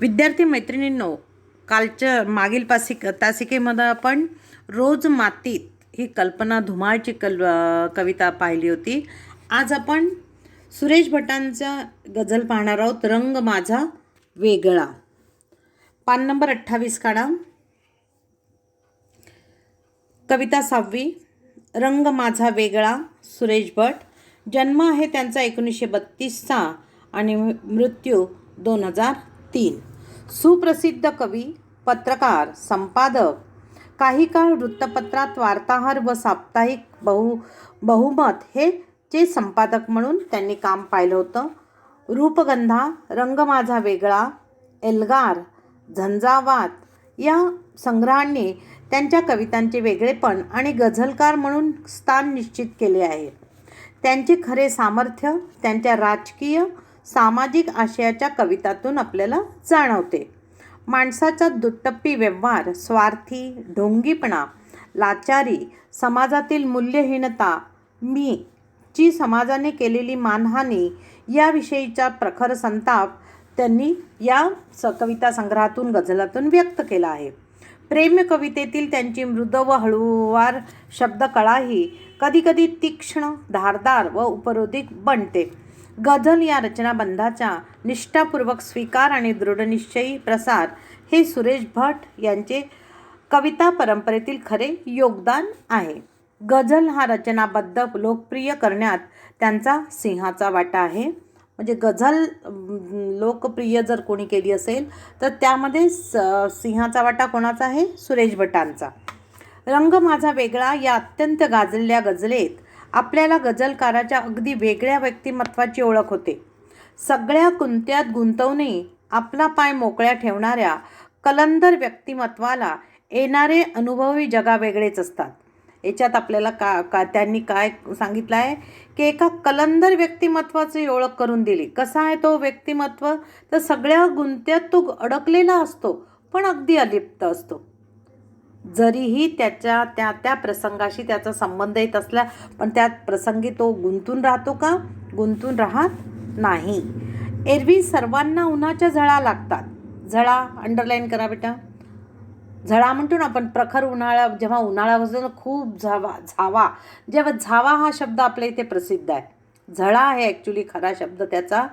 विद्यार्थी मैत्रिणींनो कालच्या मागील पासिक तासिकेमध्ये आपण रोज मातीत ही कल्पना धुमाळची कल कविता पाहिली होती. आज आपण सुरेश भटांचा गझल पाहणार आहोत रंग माझा वेगळा. पान नंबर अठ्ठावीस काढा. कविता सहावी रंग माझा वेगळा सुरेश भट. जन्म आहे त्यांचा एकोणीसशे बत्तीसचा आणि मृत्यू दोन हजार तीन. सुप्रसिद्ध कवी पत्रकार संपादक काही काळ वृत्तपत्रात वार्ताहर व साप्ताहिक बहु बहुमत हे चे संपादक म्हणून त्यांनी काम पाहिलं होतं. रूपगंधा रंग माझा वेगळा एल्गार झंझावात या संग्रहांनी त्यांच्या कवितांचे वेगळेपण आणि गझलकार म्हणून स्थान निश्चित केले आहे. त्यांचे खरे सामर्थ्य त्यांच्या राजकीय सामाजिक आशयाच्या कवितातून आपल्याला जाणवते. माणसाचा दुट्टप्पी व्यवहार स्वार्थी ढोंगीपणा लाचारी समाजातील मूल्यहीनता मी ची समाजाने केलेली मानहानी याविषयीचा प्रखर संताप त्यांनी या स कविता संग्रहातून गझलातून व्यक्त केला आहे. प्रेम कवितेतील त्यांची मृद व हळूवार शब्दकळाही कधीकधी तीक्ष्ण धारदार व उपरोधिक बनते. गझल या रचनाबंधाचा निष्ठापूर्वक स्वीकार आणि दृढनिश्चयी प्रसार हे सुरेश भट यांचे कविता परंपरेतील खरे योगदान आहे. गझल हा रचनाबद्ध लोकप्रिय करण्यात त्यांचा सिंहाचा वाटा आहे. म्हणजे गझल लोकप्रिय जर कोणी केली असेल तर त्यामध्ये स सिंहाचा वाटा कोणाचा आहे? सुरेश भटांचा. रंग माझा वेगळा या अत्यंत गाजलेल्या गझलेत आपल्याला गझलकाराच्या अगदी वेगळ्या व्यक्तिमत्वाची ओळख होते. सगळ्या कुंत्यात गुंतवणे आपला पाय मोकळ्या ठेवणाऱ्या कलंदर व्यक्तिमत्वाला येणारे अनुभवी जगावेगळेच असतात. याच्यात आपल्याला का का त्यांनी काय सांगितलं आहे? की एका कलंदर व्यक्तिमत्वाची ओळख करून दिली. कसा आहे तो व्यक्तिमत्व? तर सगळ्या गुंत्यात तो अडकलेला असतो पण अगदी अलिप्त असतो. जरीही त्याच्या त्या त्या प्रसंगाशी त्याचा संबंध येत असला पण त्या प्रसंगी तो गुंतून राहतो का? गुंतून राहत नाही. एरवी सर्वांना उन्हाच्या झळा लागतात. झळा अंडरलाईन करा बेटा. झळा म्हणतो ना आपण प्रखर उन्हाळा जेव्हा उन्हाळा असतो ना खूप झावा झावा. जेव्हा झावा हा शब्द आपल्या इथे प्रसिद्ध आहे. झळा आहे ॲक्च्युली खरा शब्द त्याचा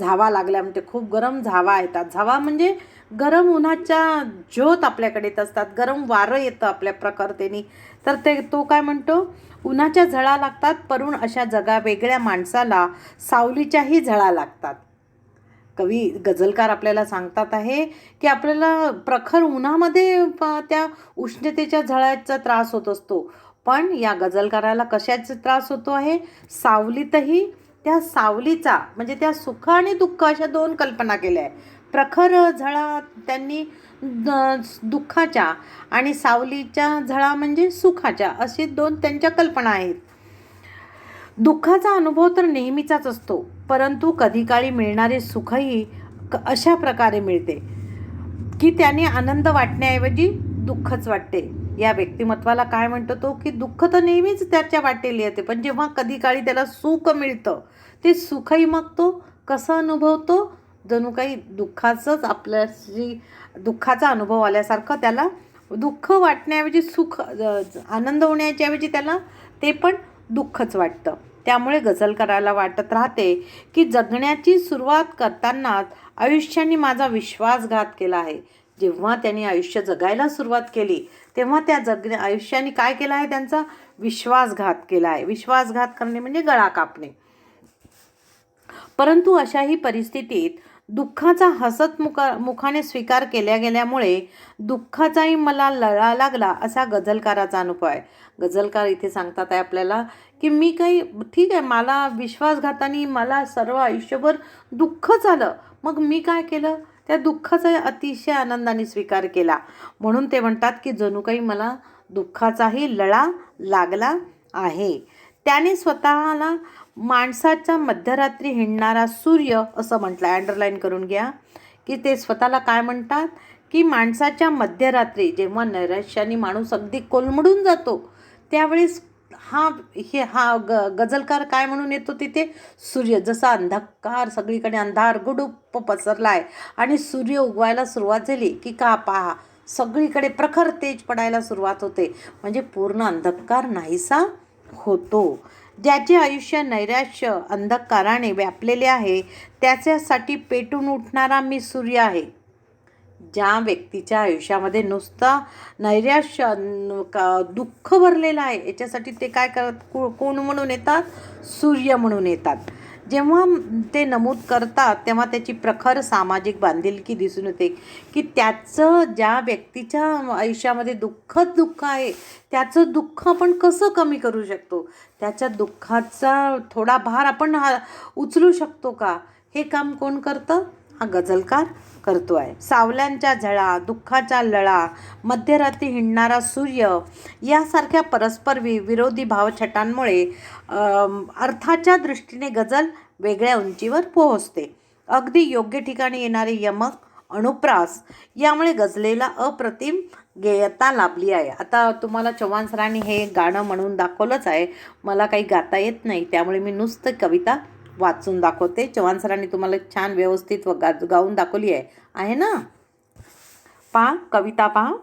झावा लागल्या म्हणजे खूप गरम झावा येतात. झावा म्हणजे गरम उन्हाच्या ज्योत आपल्याकडे येत असतात. गरम वारं येतं आपल्या प्रखरतेने तर ते तो काय म्हणतो? उन्हाच्या झळा लागतात परून अशा जगा वेगळ्या माणसाला सावलीच्याही झळा लागतात. कवी गझलकार आपल्याला सांगतात आहे की आपल्याला प्रखर उन्हामध्ये प- त्या उष्णतेच्या झळाचा त्रास होत असतो. पण या गझलकाराला कशाचा त्रास होतो आहे? सावलीतही त्या सावलीचा म्हणजे त्या सुख आणि दुःख अशा दोन कल्पना केल्या आहे प्रखर झळा त्यांनी दुःखाच्या आणि सावलीच्या झळा म्हणजे सुखाच्या असे दोन त्यांच्या कल्पना आहेत. दुःखाचा अनुभव तर नेहमीचाच असतो परंतु कधीकाळी मिळणारे सुखही क अशा प्रकारे मिळते की त्याने आनंद वाटण्याऐवजी दुःखच वाटते. या व्यक्तिमत्वाला काय म्हणतो तो की दुःख तर नेहमीच त्याच्या वाटेली येते पण जेव्हा कधी काळी त्याला सुख मिळतं ते सुखही मग तो कसं अनुभवतो? जणू काही दुःखाचंच आपल्याशी दुःखाचा अनुभव आल्यासारखं त्याला दुःख वाटण्याऐवजी सुख आनंद होण्याच्या ऐवजी त्याला ते पण दुःखच वाटतं. त्यामुळे गझल करायला वाटत राहते की जगण्याची सुरुवात करतानाच आयुष्याने माझा विश्वासघात केला आहे. जेव्हा त्यांनी आयुष्य जगायला सुरुवात केली तेव्हा त्या जग आयुष्याने काय केलं आहे त्यांचा? विश्वासघात केला आहे. विश्वासघात करणे म्हणजे गळा कापणे. परंतु अशाही परिस्थितीत दुःखाचा हसत मुका मुखाने स्वीकार केल्या गेल्यामुळे दुःखाचाही मला लळा लागला असा गझलकाराचा अनुभव आहे. गझलकार इथे सांगतात आहे आपल्याला की मी काही ठीक आहे मला विश्वासघाताने मला सर्व आयुष्यभर दुःख झालं. मग मी काय केलं? त्या दुःखाचा अतिशय आनंदाने स्वीकार केला. म्हणून ते म्हणतात की जणू काही मला दुःखाचाही लळा लागला आहे. त्याने स्वतःला माणसाच्या मध्यरात्री हिंडणारा सूर्य असं म्हटलं आहे अंडरलाईन करून घ्या. की ते स्वतःला काय म्हणतात? की माणसाच्या मध्यरात्री जेव्हा नैराश्याने माणूस अगदी कोलमडून जातो त्यावेळेस हा हे हा ग गझलकार काय म्हणून येतो तिथे? सूर्य जसा अंधकार सगळीकडे अंधार गुडुप्प पसरला आहे आणि सूर्य उगवायला सुरुवात झाली की का पहा सगळीकडे प्रखर तेज पडायला सुरुवात होते. म्हणजे पूर्ण अंधकार नाहीसा होतो. ज्याचे आयुष्य नैराश्य अंधकाराने व्यापलेले आहे त्याच्यासाठी पेटून उठणारा मी सूर्य आहे. ज्या व्यक्तीच्या आयुष्यामध्ये नुसता नैराश्य का दुःख भरलेलं आहे याच्यासाठी ते काय करत? को कोण म्हणून येतात? सूर्य म्हणून येतात. जेव्हा ते नमूद करतात तेव्हा त्याची प्रखर सामाजिक बांधिलकी दिसून येते की त्याचं ज्या व्यक्तीच्या आयुष्यामध्ये दुःखच दुःख आहे त्याचं दुःख आपण कसं कमी करू शकतो? त्याच्या दुःखाचा थोडा भार आपण हा उचलू शकतो का? हे काम कोण करतं? हा गझलकार करतो आहे सावल्यांच्या झळा दुःखाच्या लळा मध्यरात्री हिंडणारा सूर्य यासारख्या परस्पर वि विरोधी भावछटांमुळे अर्थाच्या दृष्टीने गझल वेगळ्या उंचीवर पोहोचते. अगदी योग्य ठिकाणी येणारे यमक अनुप्रास यामुळे गझलेला अप्रतिम गेयता लाभली आहे. आता तुम्हाला चव्हाण सरांनी हे गाणं म्हणून दाखवलंच आहे. मला काही गाता येत नाही त्यामुळे मी नुसतं कविता वाचून दाखवते. चव्हाण सरांनी तुम्हाला छान व्यवस्थित व गा गाऊन दाखवली आहे. आहे ना? पहा कविता पहा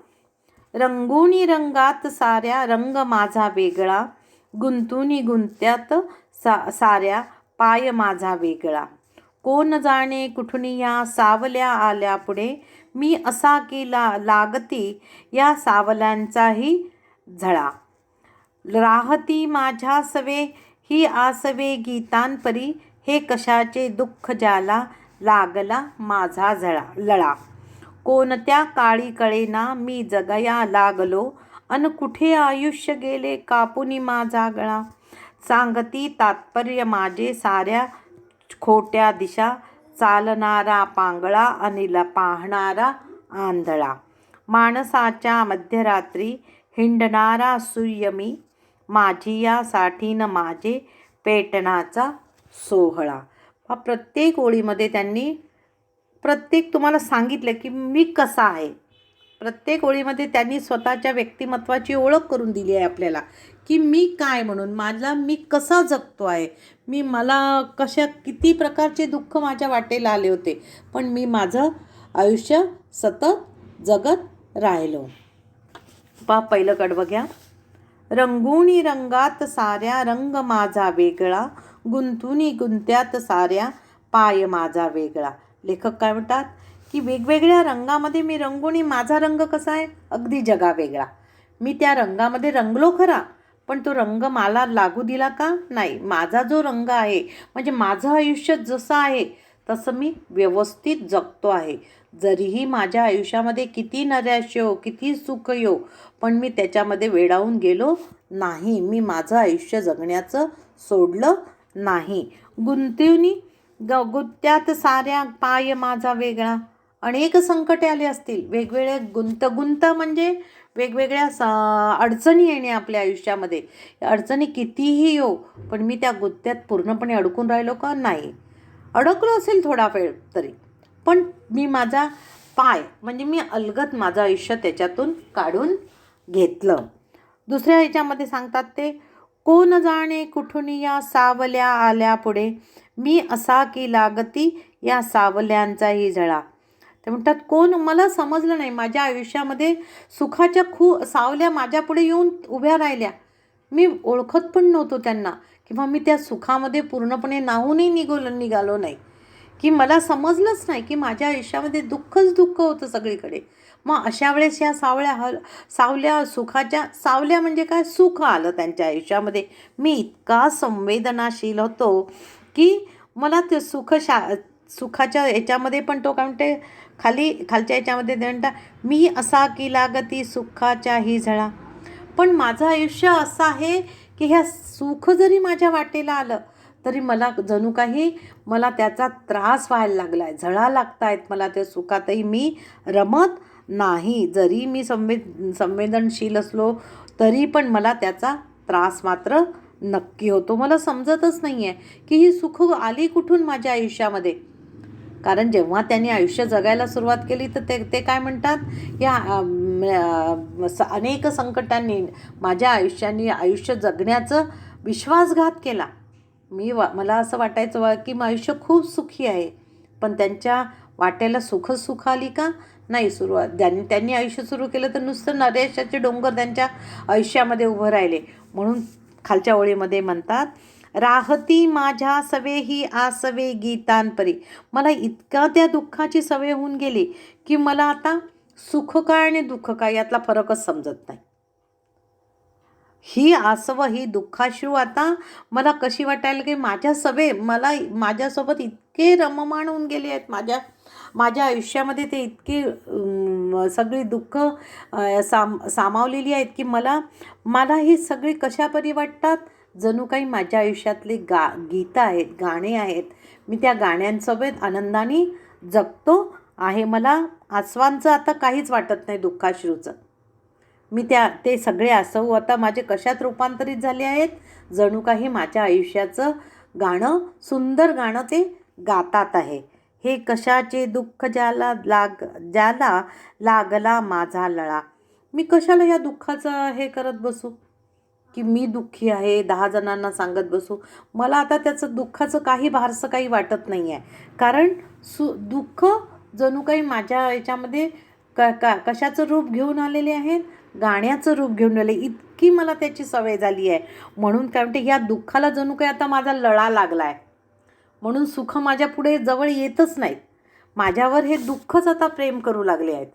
रंगुनी रंगात साऱ्या रंग माझा वेगळा. गुंतुनी गुंत्यात सा साऱ्या पाय माझा वेगळा. कोण जाणे कुठुनी या सावल्या आल्या पुढे? मी असा केला लागती या सावल्यांचाही झळा. राहती माझ्या सवे ही आसवे गीतांपरी. हे कशाचे दुःख ज्याला लागला माझा झळा लळा? कोणत्या काळी कळेना मी जगया लागलो? अन कुठे आयुष्य गेले कापुनी माझा गळा? सांगती तात्पर्य माझे साऱ्या खोट्या दिशा चालणारा पांगळा अनिल पाहणारा आंधळा. माणसाच्या मध्यरात्री हिंडणारा सूर्य मी माझी यासाठी न माझे पेटणाचा सोहळा. हा प्रत्येक ओळीमध्ये त्यांनी प्रत्येक तुम्हाला सांगितलं की मी कसा आहे. प्रत्येक ओळीमध्ये त्यांनी स्वतःच्या व्यक्तिमत्वाची ओळख करून दिली आहे आपल्याला की मी काय म्हणून माझा मी कसा जगतो आहे. मी मला कशा किती प्रकारचे दुःख माझ्या वाटेला आले होते पण मी माझं आयुष्य सतत जगत राहिलो. पा पहिलं कडवं घ्या. रंगुणी रंगात साऱ्या रंग माझा वेगळा गुंतुनी गुंत्यात साऱ्या पाय माझा वेगळा. लेखक काय म्हणतात? की वेगवेगळ्या रंगामध्ये मी रंगून माझा रंग कसा आहे? अगदी जगा वेगळा. मी त्या रंगामध्ये रंगलो खरा पण तो रंग मला लागू दिला का? नाही. माझा जो रंग आहे म्हणजे माझं आयुष्य जसं आहे तसं मी व्यवस्थित जगतो आहे. जरीही माझ्या आयुष्यामध्ये किती नैराश्य हो किती सुख येऊ पण मी त्याच्यामध्ये वेडावून गेलो नाही. मी माझं आयुष्य जगण्याचं सोडलं नाही. गुंतवणी ग गुत्त्यात साऱ्या पाय माझा वेगळा. अनेक संकटे आले असतील. वेगवेगळे गुंतगुंत म्हणजे वेगवेगळ्या स अडचणी येणे आपल्या आयुष्यामध्ये. अडचणी कितीही येऊ पण मी त्या गुत्त्यात पूर्णपणे अडकून राहिलो का? नाही. अडकलो असेल थोडा वेळ तरी. पण मी माझा पाय म्हणजे मी अलगत माझं आयुष्य त्याच्यातून काढून घेतलं. दुसऱ्या ह्याच्यामध्ये सांगतात ते कोण जाणे कुठून या सावल्या आल्या पुढे? मी असा की लागती या सावल्यांचाही झळा ते म्हणतात कोण? मला समजलं नाही. माझ्या आयुष्यामध्ये सुखाच्या खू सावल्या माझ्यापुढे येऊन उभ्या राहिल्या. मी ओळखत पण नव्हतो त्यांना. किंवा मी त्या सुखामध्ये पूर्णपणे नाहूनही निघोल निघालो नाही. की मला समजलंच नाही की माझ्या आयुष्यामध्ये दुःखच दुःख होतं सगळीकडे. मग अशा वेळेस ह्या सावळ्या हल सावल्या सुखाच्या सावल्या म्हणजे काय? सुख आलं त्यांच्या आयुष्यामध्ये. मी इतका संवेदनाशील होतो की मला ते सुख शा सुखाच्या याच्यामध्ये पण तो काय म्हणते खाली खालच्या याच्यामध्ये ते म्हणता मी असा की लागती सुखाच्या ही झळा. पण माझं आयुष्य असं आहे की ह्या सुख जरी माझ्या वाटेला आलं तरी मला जणू काही मला त्याचा त्रास व्हायला लागला आहे झळा लागतायत आहेत मला त्या सुखातही मी रमत नाही. जरी मी संवेद संवेदनशील असलो तरी पण मला त्याचा त्रास मात्र नक्की होतो. मला समजतच नाही आहे की ही सुख आली कुठून माझ्या आयुष्यामध्ये? कारण जेव्हा त्यांनी आयुष्य जगायला सुरुवात केली तर ते ते काय म्हणतात? या स- अनेक संकटांनी माझ्या आयुष्याने आयुष्य जगण्याचं विश्वासघात केला. मी वा मला असं वाटायचं वा की आयुष्य खूप सुखी आहे. पण त्यांच्या वाट्याला सुख सुख आली का? नाही सुरुवात. त्यांनी त्यांनी आयुष्य सुरू केलं तर नुसतं नरेशाचे डोंगर त्यांच्या आयुष्यामध्ये उभं राहिले. म्हणून खालच्या ओळीमध्ये म्हणतात राहती माझ्या सवे ही आसवे गीतांपरी. मला इतका त्या दुःखाची सवय होऊन गेली की मला आता सुख काय आणि दुःख काय यातला फरकच समजत नाही. ही आसव ही दुःखाश्रू आता मला कशी वाटायला की माझ्या सवे मला माझ्यासोबत इतके रममाण होऊन गेले आहेत. माझ्या माझ्या आयुष्यामध्ये ते इतके सगळी दुःख साम सामावलेली आहेत की मला मला ही सगळी कशापरी वाटतात? जणू काही माझ्या आयुष्यातले गा गीतं आहेत गाणे आहेत. मी त्या गाण्यांसोबत आनंदाने जगतो. आहे मला आसवांचं आता काहीच वाटत नाही दुःखाश्रूचं. मी त्या ते सगळे असो आता माझे कशात रूपांतरित झाले आहेत? जणू काही माझ्या आयुष्याचं गाणं सुंदर गाणं ते गातात आहे. हे कशाचे दुःख ज्याला लाग ज्याला लागला माझा लळा? मी कशाला या दुःखाचं हे करत बसू? की मी दुःखी आहे दहा जणांना सांगत बसू? मला आता त्याचं दुःखाचं काही भारसं काही वाटत नाही आहे कारण सु दुःख जणू काही माझ्या याच्यामध्ये क का कशाचं रूप घेऊन आलेले आहेत? गाण्याचं रूप घेऊन आले इतकी मला त्याची सवय झाली आहे. म्हणून काय म्हणते ह्या दुःखाला जणू काय आता माझा लळा लागला आहे म्हणून सुख माझ्या पुढे जवळ येतच नाहीत. माझ्यावर हे दुःखच आता प्रेम करू लागले आहेत.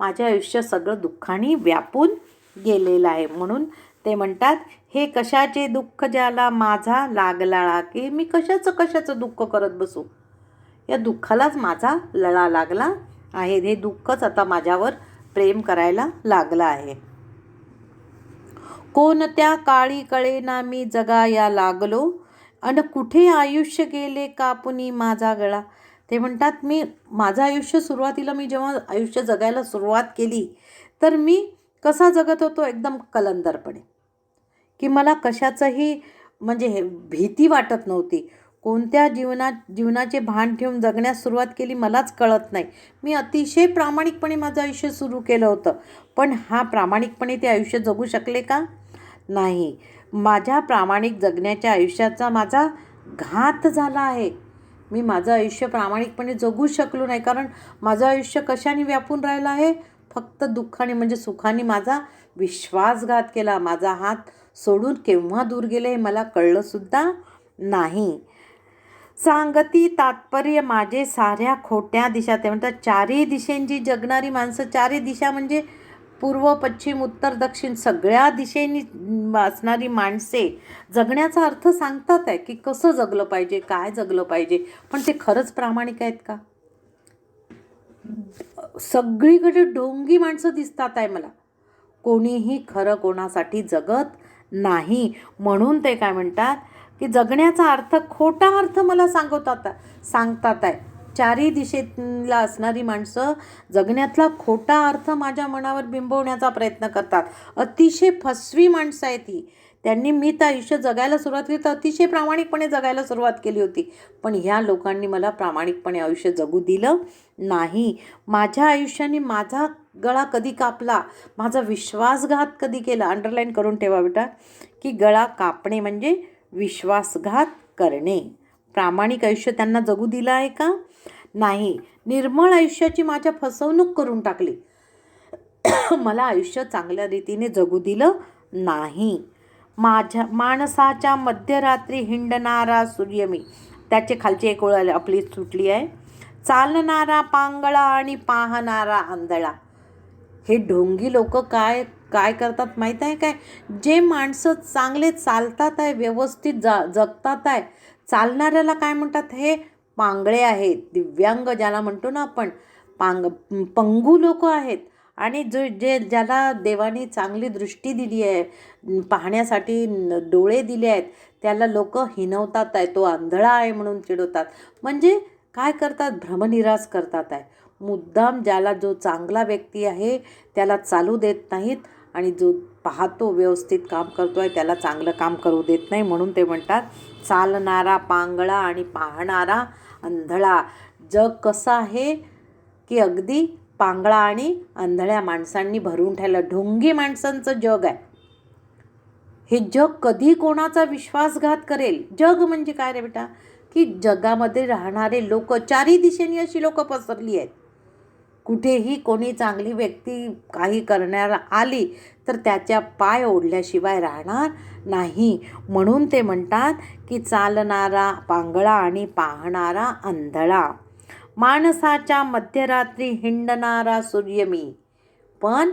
माझ्या आयुष्य सगळं दुःखाने व्यापून गेलेलं आहे. म्हणून ते म्हणतात हे कशाचे दुःख ज्याला माझा लागला की मी कशाचं कशाचं दुःख करत बसू? या दुःखालाच माझा लळा लागला आहे. हे दुःखच आता माझ्यावर प्रेम करायला लागला आहे. कोणत्या काळी कळेना मी जगाया लागलो? आणि कुठे आयुष्य गेले कापुनी माझा गळा? ते म्हणतात मी माझं आयुष्य सुरुवातीला मी जेव्हा आयुष्य जगायला सुरुवात केली तर मी कसा जगत होतो? एकदम कलंदरपणे. की मला कशाचंही म्हणजे हे भीती वाटत नव्हती. कोणत्या जीवनात जीवनाचे भान ठेवून जगण्यास सुरुवात केली मलाच कळत नाही. मी अतिशय प्रामाणिकपणे माझं आयुष्य सुरू केलं होतं. पण हा प्रामाणिकपणे ते आयुष्य जगू शकले का? नाही. माझ्या प्रामाणिक जगण्याच्या आयुष्याचा माझा घात झाला आहे. मी माझं आयुष्य प्रामाणिकपणे जगू शकलो नाही. कारण माझं आयुष्य कशाने व्यापून राहिलं आहे? फक्त दुःखाने म्हणजे सुखाने माझा विश्वासघात केला. माझा हात सोडून केव्हा दूर गेले हे मला कळलंसुद्धा नाही. सांगती तात्पर्य माझे साऱ्या खोट्या दिशा. ते म्हणतात चारही दिशेंची जगणारी माणसं चारही दिशा म्हणजे पूर्व पश्चिम उत्तर दक्षिण सगळ्या दिशेनी असणारी माणसे. जगण्याचा अर्थ सांगतात आहे की कसं जगलं पाहिजे काय जगलं पाहिजे पण ते खरंच प्रामाणिक आहेत का? सगळीकडे ढोंगी माणसं दिसतात आहे मला. कोणीही खरं कोणासाठी जगत नाही. म्हणून ते काय म्हणतात? की जगण्याचा अर्थ खोटा अर्थ मला सांगवतात सांगतात आहे. चारही दिशेला असणारी माणसं जगण्यातला खोटा अर्थ माझ्या मनावर बिंबवण्याचा प्रयत्न करतात. अतिशय फसवी माणसं आहे ती. त्यांनी मी तर आयुष्य जगायला सुरुवात केली तर अतिशय प्रामाणिकपणे जगायला सुरुवात केली होती. पण ह्या लोकांनी मला प्रामाणिकपणे आयुष्य जगू दिलं नाही. माझ्या आयुष्याने माझा गळा कधी कापला? माझा विश्वासघात कधी केला? अंडरलाईन करून ठेवा बेटा. की गळा कापणे म्हणजे विश्वासघात करणे. प्रामाणिक आयुष्य त्यांना जगू दिलं आहे का? नाही. निर्मळ आयुष्याची माझ्या फसवणूक करून टाकली. मला आयुष्य चांगल्या रीतीने जगू दिलं नाही. माझ्या माणसाच्या मध्यरात्री हिंडणारा सूर्य मी त्याचे खालची एक ओळ आपली सुटली आहे. चालणारा पांगळा आणि पाहणारा आंधळा. हे ढोंगी लोक काय काय करतात माहीत आहे काय? जे माणसं चांगले चालतात आहे व्यवस्थित जा जगतात आहे चालणाऱ्याला काय म्हणतात? हे पांगळे आहेत दिव्यांग ज्याला म्हणतो ना आपण. पांग पंगू लोक आहेत. आणि जो जे ज्याला देवाने चांगली दृष्टी दिली आहे पाहण्यासाठी डोळे दिले आहेत त्याला लोक हिनवतात आहे तो आंधळा आहे म्हणून चिडवतात. म्हणजे काय करतात? भ्रमनिरास करतात आहे. मुद्दाम ज्याला जो चांगला व्यक्ती आहे त्याला चालू देत नाहीत. आणि जो पाहतो व्यवस्थित काम करतो आहे त्याला चांगलं काम करू देत नाही म्हणून ते म्हणतात चालणारा पांगळा आणि पाहणारा अंधळा. जग कसं आहे की अगदी पांगळा आणि आंधळ्या माणसांनी भरून ठेवलं. ढोंगी माणसांचं जग आहे. हे जग कधी कोणाचा विश्वासघात करेल? जग म्हणजे काय रे बेटा? की जगामध्ये राहणारे लोक चारी दिशेने अशी लोक पसरली आहेत. कुठेही कोणी चांगली व्यक्ती काही करण्याला आली तर त्याच्या पाय ओढल्याशिवाय राहणार नाही. म्हणून ते म्हणतात की चालणारा पांगळा आणि पाहणारा आंधळा माणसाच्या मध्यरात्री हिंडणारा सूर्य मी. पण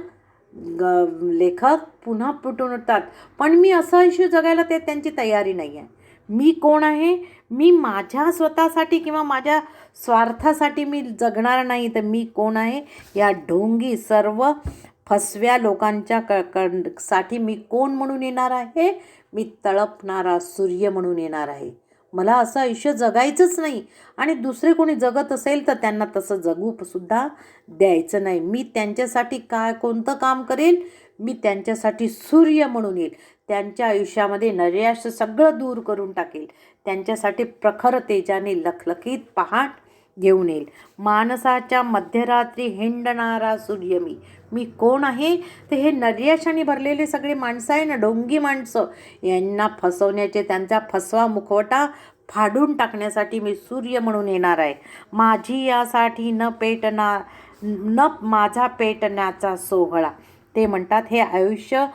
ग लेखक पुन्हा पुटून उठतात पण मी असं इशू जगायला ते त्यांची तयारी नाही आहे मी कोण आहे? मी माझ्या स्वतःसाठी किंवा माझ्या स्वार्थासाठी मी जगणार नाही तर मी कोण आहे? या ढोंगी सर्व फसव्या लोकांच्या क क साठी मी कोण म्हणून येणार आहे? मी तळपणारा सूर्य म्हणून येणार आहे. मला असं आयुष्य जगायचंच नाही. आणि दुसरे कोणी जगत असेल तर त्यांना तसं जगूसुद्धा द्यायचं नाही. मी त्यांच्यासाठी काय कोणतं काम करेल? मी त्यांच्यासाठी सूर्य म्हणून येईल. त्यांच्या आयुष्यामध्ये नैराश्य सगळं दूर करून टाकेल. त्यांच्यासाठी प्रखर तेजाने लखलखीत पहाट घेऊन येईल. माणसाच्या मध्यरात्री हिंडणारा सूर्य मी. मी कोण आहे? तर हे नर्याशाने भरलेले सगळे माणसं आहे ना डोंगी माणसं. यांना फसवण्याचे त्यांचा फसवा मुखवटा फाडून टाकण्यासाठी मी सूर्य म्हणून येणार आहे. माझी यासाठी न पेटणार न माझा पेटण्याचा सोहळा. ते म्हणतात हे आयुष्य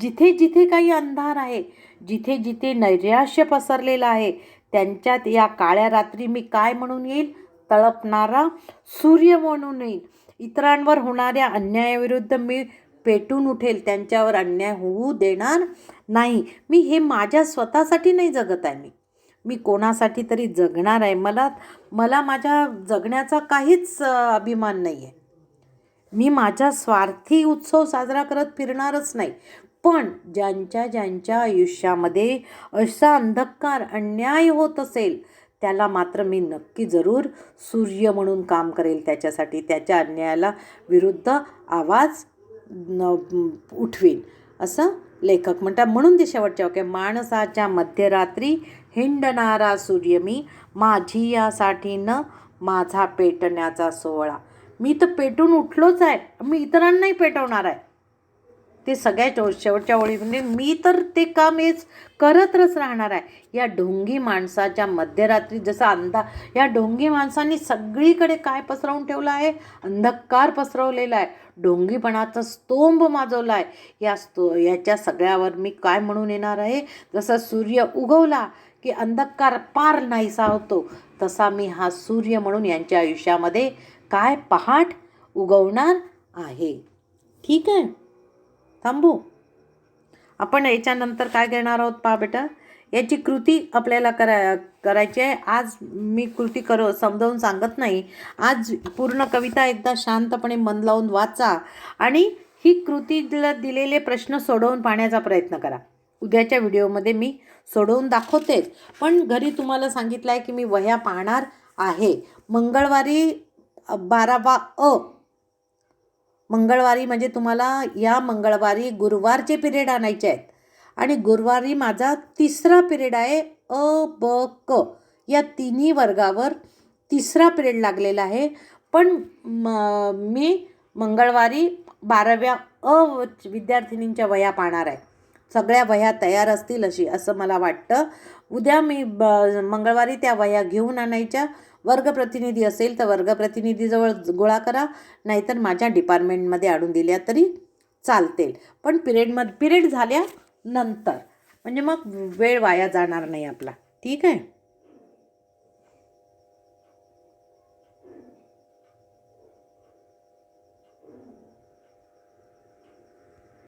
जिथे जिथे काही अंधार आहे जिथे जिथे नैराश्य पसरलेलं आहे त्यांच्यात या काळ्या रात्री मी काय म्हणून येईल? तळपणारा सूर्य म्हणून येईल. इतरांवर होणाऱ्या अन्यायाविरुद्ध मी पेटून उठेल त्यांच्यावर अन्याय होऊ देणार नाही. मी हे माझ्या स्वतःसाठी नाही जगत आहे मी. मी कोणासाठी तरी जगणार आहे. मला मला माझ्या जगण्याचा काहीच अभिमान नाही आहे मी माझा स्वार्थी उत्सव साजरा करत फिरणारच नाही. पण ज्यांच्या ज्यांच्या आयुष्यामध्ये असा अंधकार अन्याय होत असेल त्याला मात्र मी नक्की जरूर सूर्य म्हणून काम करेल. त्याच्यासाठी त्याच्या अन्यायाला विरुद्ध आवाज न उठवीन असं लेखक म्हणतात. म्हणून ते शेवटच्या ओके माणसाच्या मध्यरात्री हिंडणारा सूर्य मी माझी यासाठी न माझा पेटण्याचा सोहळा. मी तर पेटून उठलोच आहे. मी इतरांनाही पेटवणार आहे. ते सगळ्या शेवटच्या ओळीमध्ये म्हणजे मी तर ते काम हेच करतच राहणार आहे. या ढोंगी माणसाच्या मध्यरात्री जसा अंधा या ढोंगी माणसांनी सगळीकडे काय पसरवून ठेवलं आहे? अंधकार पसरवलेला आहे. ढोंगीपणाचा स्तोंभ माजवला आहे. या स्तो याच्या सगळ्यावर मी काय म्हणून येणार आहे? जसं सूर्य उगवला की अंधकार पार नाहीसा होतो तसा मी हा सूर्य म्हणून यांच्या आयुष्यामध्ये काय पहाट उगवणार आहे. ठीक आहे. थांबू. आपण याच्यानंतर काय घेणार आहोत पहा बेटा? याची कृती आपल्याला करा करायची आहे. आज मी कृती करो समजावून सांगत नाही. आज पूर्ण कविता एकदा शांतपणे मन लावून वाचा आणि ही कृतीला दिलेले प्रश्न सोडवून पाहण्याचा प्रयत्न करा. उद्याच्या व्हिडिओमध्ये मी सोडवून दाखवतेच. पण घरी तुम्हाला सांगितलं आहे की मी वह्या पाहणार आहे. मंगळवारी बारावा अ. मंगळवारी म्हणजे तुम्हाला या मंगळवारी गुरुवारचे पिरियड आणायचे आहेत. आणि गुरुवारी माझा तिसरा पिरियड आहे अ ब क. या तिन्ही वर्गावर तिसरा पिरियड लागलेला आहे. पण म मी मंगळवारी बाराव्या अ विद्यार्थिनींच्या वया पाहणार आहे. सगळ्या वह्या तयार असतील अशी असं मला वाटतं. उद्या मी ब मंगळवारी त्या वह्या घेऊन आणायच्या. वर्गप्रतिनिधी असेल तर वर्गप्रतिनिधीजवळ गोळा करा नाहीतर माझ्या डिपार्टमेंटमध्ये आणून दिल्या तरी चालतील. पण पिरियडमध्ये पिरियड झाल्यानंतर म्हणजे मग वेळ वाया जाणार नाही आपला. ठीक आहे?